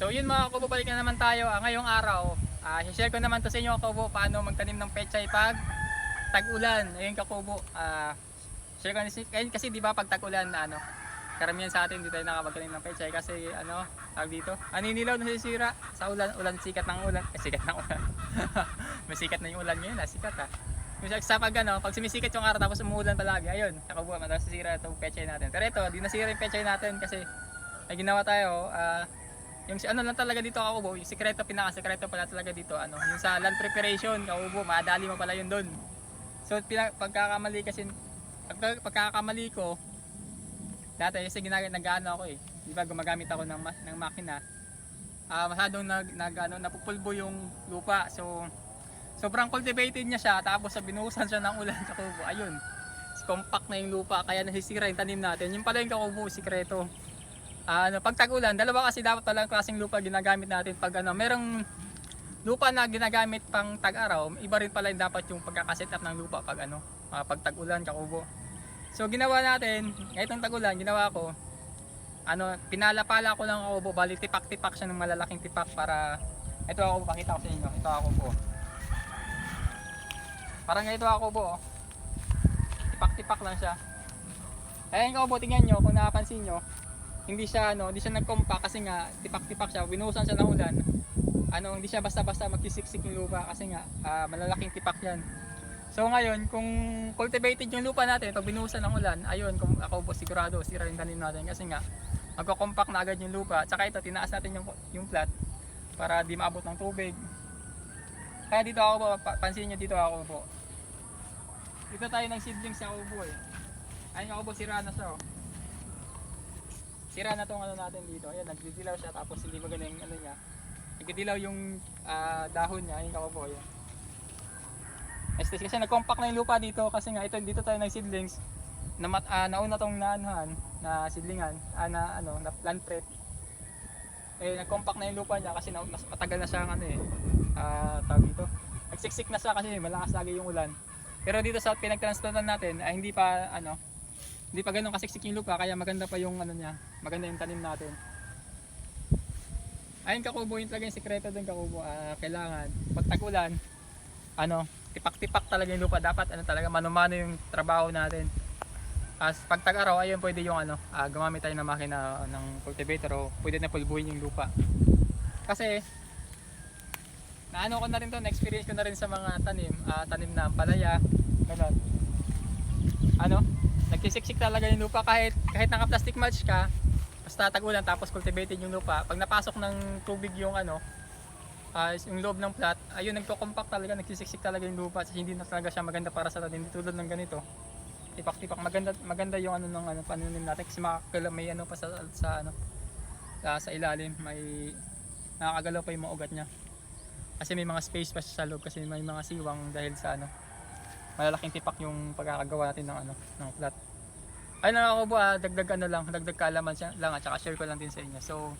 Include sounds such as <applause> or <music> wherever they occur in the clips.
So yun mga kubo, balik na naman tayo. Ah, ngayong araw, ah, share ko naman to sa inyo kubo paano magtanim ng pechay pag tag-ulan. Ayun kakubo, ah, share ko kasi, kasi, di ba pag tag-ulan na ano, karamihan sa atin di tayo nakapagtanim ng pechay kasi ano, tawag dito, aninilaw nasisira sa ulan, ulan sikat ng ulan, eh, sikat ng ulan. <laughs> Masikat na yung ulan ngayon, ah, sikat ah. Yung sa- pag ano, pag sumisikat yung araw tapos umuulan palagi, ayun, kakubo, madalas nasisira itong pechay natin. Pero ito, di nasira yung pechay natin kasi may ginawa tayo, ah, yung si ano lang talaga dito kakubo, yung sikreto, pinaka-sikreto pala talaga dito, ano, yung sa land preparation, kakubo, madali mo pala yun doon. So, pina, pagkakamali kasi, pagka, pagkakamali ko, dati, kasi ginag nag-ano ako eh, di ba, gumagamit ako ng, ng makina, ah masyadong nag, nag ano, napupulbo yung lupa, so, sobrang cultivated niya siya, tapos sa binuhusan siya ng ulan, <laughs> kakubo, ayun, compact na yung lupa, kaya nasisira yung tanim natin, yung pala yung kakubo, sikreto, Ah, ano, pag tag-ulan, dalawa kasi dapat palang klaseng lupa ginagamit natin pag ano, merong lupa na ginagamit pang tag-araw, iba rin pala yung dapat yung pagkakaset up ng lupa pag ano, ah, pag tag-ulan, kakubo. So ginawa natin, itong tag-ulan, ginawa ko, ano, pinala-pala ko lang kakubo, bali tipak-tipak siya ng malalaking tipak para, ito ako, pakita ko sa inyo, ito ako po. Parang ganito ako po, oh. tipak-tipak lang siya. Ayan kakubo, tingnan nyo, kung napapansin nyo, hindi siya ano, hindi siya nag-compact kasi nga tipak-tipak siya, binuhusan siya ng ulan. Ano, hindi siya basta-basta magkisiksik yung lupa kasi nga ah, malalaking tipak 'yan. So ngayon, kung cultivated yung lupa natin, pag binuhusan ng ulan, ayun, kung ako po sigurado, sira yung tanim natin kasi nga magko-compact na agad yung lupa. Tsaka ito, tinaas natin yung yung plat para di maabot ng tubig. Kaya dito ako po, pa- pansin niyo dito ako po. Dito tayo ng seedling sa ubo eh. Ayun ako po, sira na siya oh sira na tong ano natin dito. Ayan, nagdidilaw siya tapos hindi maganda yung ano niya. Nagdidilaw yung ah, dahon niya, yung kapopo yan. Estes kasi nag-compact na yung lupa dito kasi nga ito dito tayo ng seedlings na mat, ah, nauna tong naanuhan na seedlingan, ah, na ano, na plant prep. Eh nag-compact na yung lupa niya kasi na, mas matagal na siya ano eh. Ah, tawag dito. Nagsiksik na siya kasi malakas lagi yung ulan. Pero dito sa pinagtransplantan natin ay hindi pa ano, hindi pa ganun kasiksik yung lupa kaya maganda pa yung ano niya maganda yung tanim natin. Ayun kakubo yun talaga yung sikreto dun kakubo. Ah, kailangan pag tagulan ano tipak-tipak talaga yung lupa. Dapat ano talaga mano-mano yung trabaho natin. As pag tag-araw ayun pwede yung ano ah, gumamit tayo ng makina ng cultivator o pwede na pulbuhin yung lupa. Kasi naano ko na rin to na-experience ko na rin sa mga tanim ah, tanim na ampalaya ganun. Ano nagkisiksik talaga yung lupa. Kahit kahit naka plastic mulch ka basta tagulan tapos cultivated yung lupa. Pag napasok ng tubig yung ano ah, yung loob ng plat ayun nagko-compact talaga nagkisiksik talaga yung lupa. Kasi hindi na talaga siya maganda para sa tanim tulad ng ganito. Tipak-tipak. Maganda maganda yung ano ng ano pananim natin. Kasi makakagalaw may ano pa sa, sa ano sa, sa ilalim. May nakakagalaw pa yung mga ugat niya. Kasi may mga space pa sa loob kasi may mga siwang dahil sa ano malalaking tipak yung pagkakagawa natin ng ano ng flat. Ayun na ako ba, dagdag ano lang, dagdag kaalaman siya lang at saka share ko lang din sa inyo. So,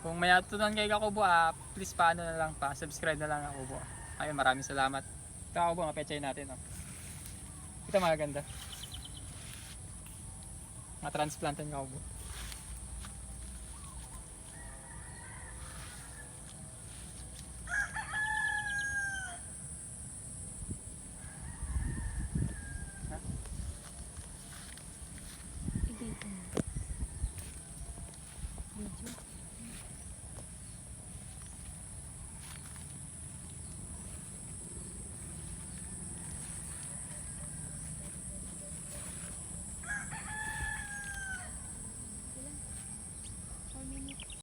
kung may natutunan kay Kakubo, ah, please pa ano na lang pa, subscribe na lang ako po. Ayun, maraming salamat. Ito ako po, mapechay natin. Oh. Ito magaganda. Mga transplantan Kakubo.